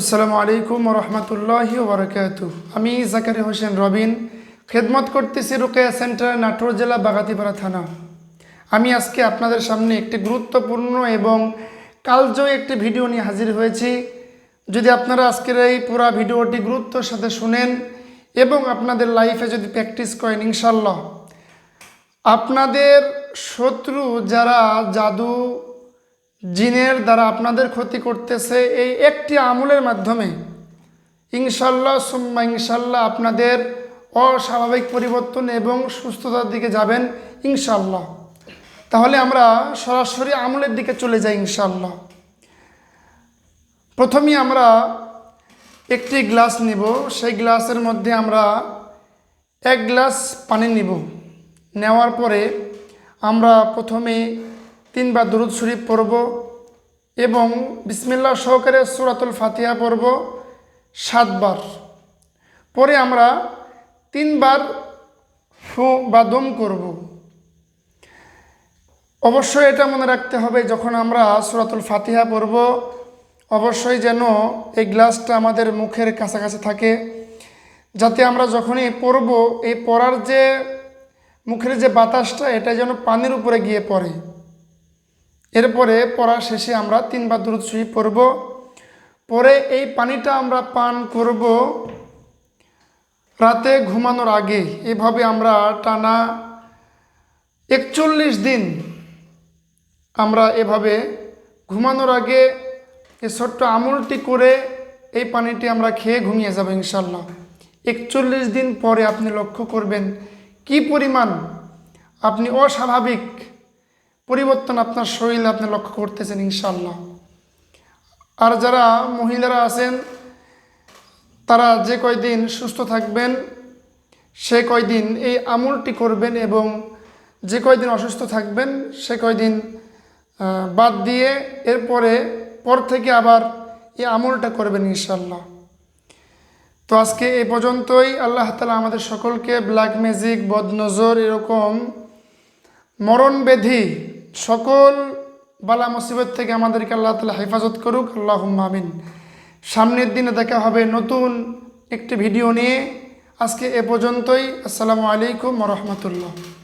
আসসালামু আলাইকুম রহমতুল্লাহি ওবরাকাতু আমি জাকারি হোসেন রবিন, খেদমত করতেছি রুকেয়া সেন্টার, নাটোর জেলা, বাগাতিপাড়া থানা। আমি আজকে আপনাদের সামনে একটি গুরুত্বপূর্ণ এবং কালজয়ী একটি ভিডিও নিয়ে হাজির হয়েছি। যদি আপনারা আজকের এই পুরো ভিডিওটি গুরুত্বর সাথে শুনেন এবং আপনাদের লাইফে যদি প্র্যাকটিস করেন ইনশাল্লাহ আপনাদের শত্রু যারা জাদু জিনের দ্বারা আপনাদের ক্ষতি করতেছে এই একটি আমলের মাধ্যমে। ইনশাল্লাহ, সুম্মা ইনশাল্লাহ আপনাদের অস্বাভাবিক পরিবর্তন এবং সুস্থতার দিকে যাবেন ইনশাল্লাহ। তাহলে আমরা সরাসরি আমলের দিকে চলে যাই ইনশাল্লাহ। প্রথমেই আমরা একটি গ্লাস নিব, সেই গ্লাসের মধ্যে আমরা এক গ্লাস পানি নিব। নেওয়ার পরে আমরা প্রথমে তিনবার দুরুদ শরীফ পড়ব এবং বিসমিল্লাহ সহকারে সুরাতুল ফাতিহা পড়ব সাতবার। পরে আমরা তিনবার ফু বা দম করব। অবশ্যই এটা মনে রাখতে হবে, যখন আমরা সুরাতুল ফাতিহা পড়ব, অবশ্যই যেন এই গ্লাসটা আমাদের মুখের কাছাকাছি থাকে, যাতে আমরা যখনই পড়ব, এই পড়ার যে মুখের যে বাতাসটা, এটা যেন পানির উপরে গিয়ে পড়ে। এরপরে পড়া শেষে আমরা তিনবার দূরত শুই পড়ব। পরে এই পানিটা আমরা পান করব রাতে ঘুমানোর আগে। এভাবে আমরা টানা একচল্লিশ দিন আমরা এভাবে ঘুমানোর আগে এই ছোট্ট আমুলটি করে এই পানিটি আমরা খেয়ে ঘুমিয়ে যাব ইনশাল্লাহ একচল্লিশ দিন পরে আপনি লক্ষ্য করবেন কি পরিমাণ আপনি অস্বাভাবিক পরিবর্তন আপনার শরীরে আপনি লক্ষ্য করতেছেন ইনশাল্লাহ আর যারা মহিলারা আছেন, তারা যে কয়দিন সুস্থ থাকবেন, সে কয়দিন এই আমলটি করবেন এবং যে কয়দিন অসুস্থ থাকবেন, সে কয়দিন বাদ দিয়ে এরপরে, পর থেকে আবার এই আমলটা করবেন ইনশাল্লাহ তো আজকে এই পর্যন্তই। আল্লাহ তালা আমাদের সকলকে ব্ল্যাক ম্যাজিক বদনজর এরকম মরণ ব্যাধি সকল বালা মুসিবত থেকে আমাদেরকে আল্লাহ তালা হেফাজত করুক আল্লাহ আমিন। সামনের দিনে দেখা হবে নতুন একটি ভিডিও নিয়ে। আজকে এ পর্যন্তই। আসসালামু আলাইকুম রহমতুল্লাহ।